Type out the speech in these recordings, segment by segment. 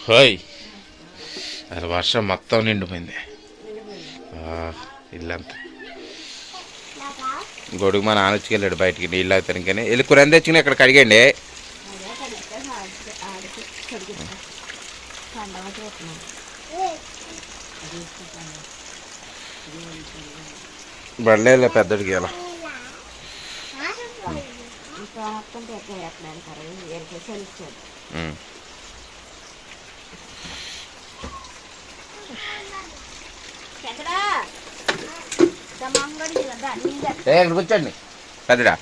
హోయ్. అది వర్షం మొత్తం నిండిపోయింది. ఇల్లంతా. గొడుగు మా నాన్న వచ్చుకెళ్ళాడు బయటికి నీళ్ళు అవుతాను కానీ వెళ్ళి కూర తెచ్చుకుని ఇక్కడ కడిగండి బడలే పెద్దడికి ఇంకా మొత్తం పెద్ద ఎక్కడానికి ఎరికి చెల్లించాడు ఉమ్. ఎక్కడా మంగడి కదా నీళ్ళు ఏ ఇక్కడ కూర్చోండి. పెద్దడా?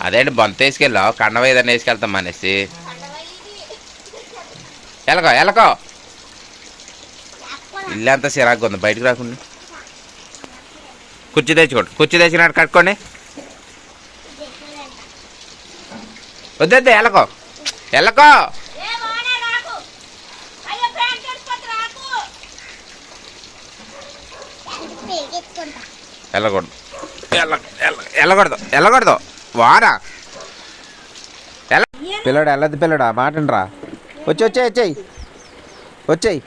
అదేంటి బొంత వేసుకెళ్ళావు? కండవ ఏదైనా వేసుకెళ్తాం అనేసి ఎలకో ఎలకో. ఇల్లంతా సిరాకు ఉంది. బయటకు రాకుండా. కుర్చీ తెచ్చుకోండి. కుర్చీ తెచ్చినట్టు కట్టుకోండి. వద్దొద్దు ఎలకో. ఎలకో. వెళ్ళకూడదు. వెళ్ళ వెళ్ళ- వెళ్ళకూడదు వెళ్ళకూడదు. వారా. పిల్లడు వెళ్ళదు పిల్లడు ఆ మాట రా వచ్చి. వచ్చేయి వచ్చేయి వచ్చేయి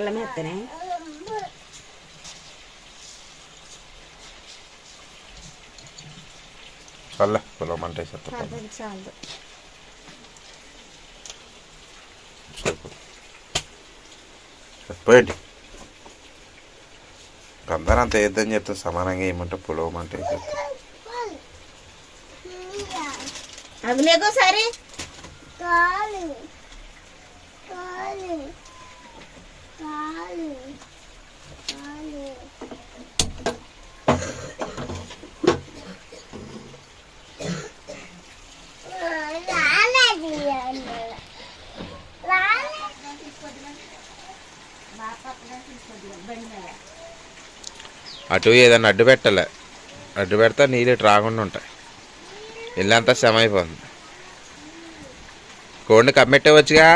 అన్ని సర్దిలేను నీకు ఎత్తులేదా శ్రేషే వెళ్తున్నాయా అల్లం ఎత్తనే చల్ల పిలవమంటే చెప్తా చాలు పోయండి అందరూ అంత వేద్దని చెప్తాం సమానంగా ఏమంటే పులవమంటే చెప్తాం అది లేకో సరే కాలు కాలు అటు ఏదన్నా అడ్డు పెట్టాలి. అడ్డు పెడితే నీళ్ళు ఇటు రాకుండా ఉంటాయి. ఇల్లంతా శ్రమ అయిపోతుంది కోడిని కమ్మెట్టవచ్చుగా?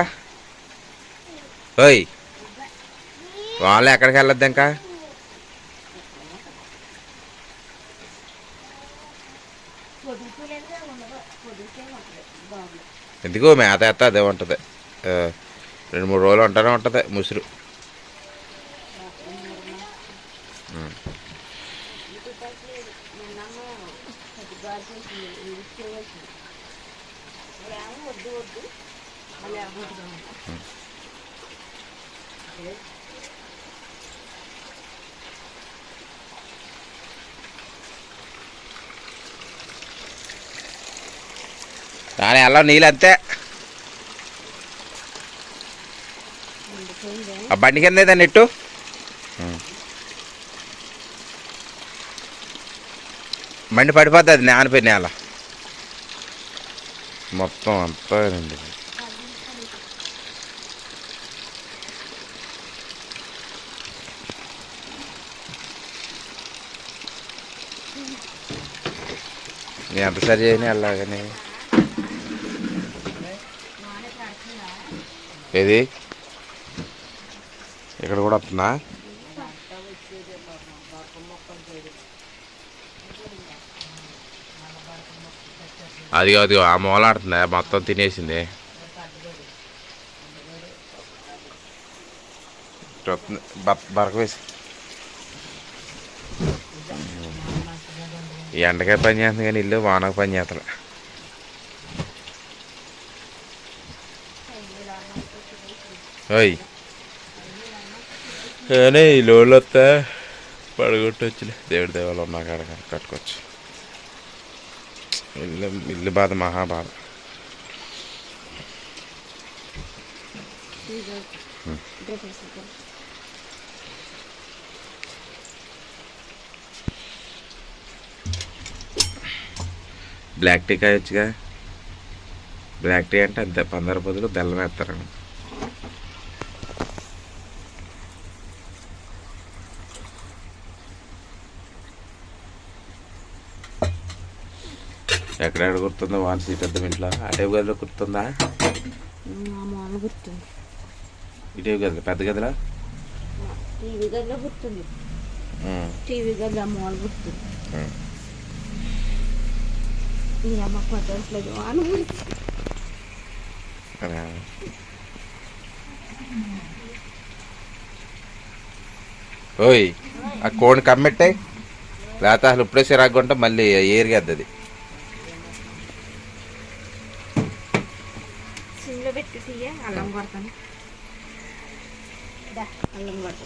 ఓయ్! వాళ్ళు ఎక్కడికి వెళ్ళొద్దు ఇంకా? ఎందుకు మేత ఎత్త అదే ఉంటుంది. రెండు మూడు రోజులు ఉంటానే ఉంటుంది ముసురు. కానీ అలా నీళ్ళు అంతే. ఆ బండి కింద అయితే నెట్టు బండి పడిపోతుంది నానిపోయిన నేల. మొత్తం అంతా నేను ఎంత సరి చేయని అలాగనే. ఏది? ఇక్కడ కూడా వస్తుందా? అది అది ఆ మూలాడుతుంది మొత్తం తినేసింది. వస్తుంది. బరక వేసి. ఎండకాయ పని చేస్తుంది కానీ ఇల్లు వానకు పని చేస్తలే. ఓయ్ కానీ ఈ లోన్లు వస్తే పడగొట్టొచ్చులే దేవుడి దేవాలు ఉన్నా కాడ కట్టుకోవచ్చు ఇల్లు ఇల్లు బాధ మహా బాధ బ్లాక్ టీ కాయొచ్చుగా బ్లాక్ టీ అంటే అంతే పందర బదులు బెల్లం వేస్తారండి ఎక్కడ గుర్తుందో వాన్ సీట్ అద్దం ఇంట్లో? అటే గదిలో గుర్తుందా? ఇటే గదిలో పెద్ద గదిలో? గుర్తుంది. గుర్తుంది. అమ్మ ఓయ్ ఆ కోడిని కమ్మెట్టే. లేకపోతే అసలు ఇప్పుడే సిరాకుంటే మళ్ళీ ఏరిగద్దది అల్లం కొడతాను అల్లం కొడతా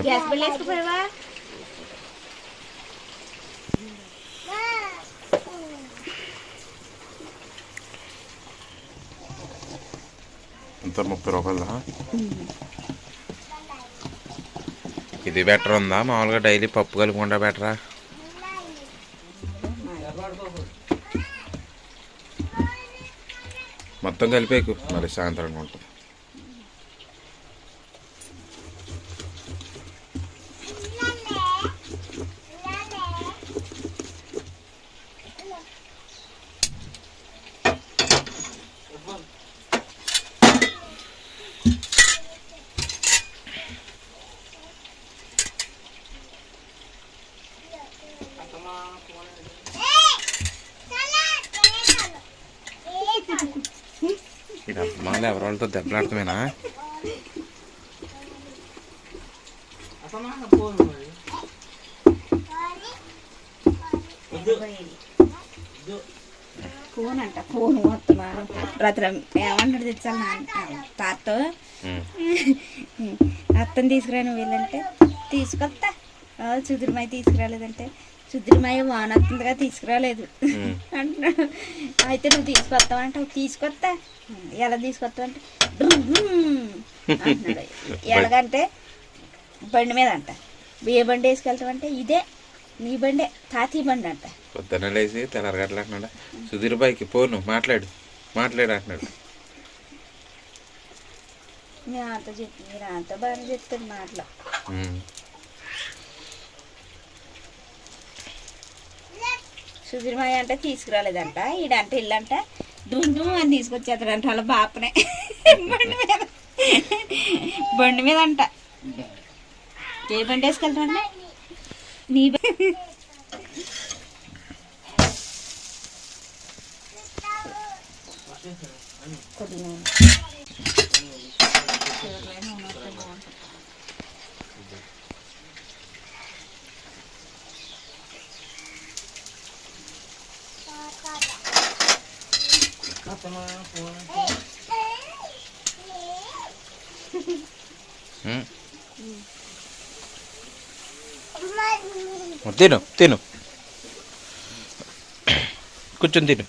గ్యాస్ బిల్ వేసుకుపోయావా ఇంత ముప్పై రూపాయలదా ఇది బెటర్ ఉందా? మామూలుగా డైలీ పప్పు కలుపుకుంటా బెటరా? మొత్తం కలిపేకు మరి సాయంత్రం ఉంటుంది ఇది మళ్ళీ ఎవరి వాళ్ళతో దెబ్బలాడతామేనా ఫోన్ అంట ఫోన్ వస్తున్నాను. రాత్రి ఏమంటాడు తెచ్చాను నాన్న? తాత. అత్తని తీసుకురాను వీళ్ళంటే. తీసుకొస్తా ఆ, సుధురిమాయ తీసుకురాలేదంటే. సుధురిమాయ వానొస్తుందిగా తీసుకురాలేదు. అంటున్నాడు. అయితే నువ్వు తీసుకొస్తావు? అంటే తీసుకొస్తా. ఎలా తీసుకొస్తావు? అంటే ఎలాగంటే బండి మీద అంట. ఏ బండి వేసుకెళ్తావంటే ఇదే నీ బండే తాతీ బండి అంట. పొద్దున్న లేచి తెల్లరగట్ల అంటున్నాడు. సుధీర్ బాయ్కి పోను మాట్లాడు మాట్లాడు అంటున్నాడు. మీ అంత చెప్పి మీరు అంత బాగానే చెప్తాడు మాటలు. సుధీర్మయ్య అంటే తీసుకురాలేదంట. ఈడంటే ఇల్లంట. డుమ్ డుమ్ అని తీసుకొచ్చేస్తాడంట వాళ్ళ బాపనే. బండి మీద. బండి మీద అంట ఏ బండి వేసుకెళ్తామంటే నీ కొద్దిగా. తిను తిను. కూర్చొని తిను.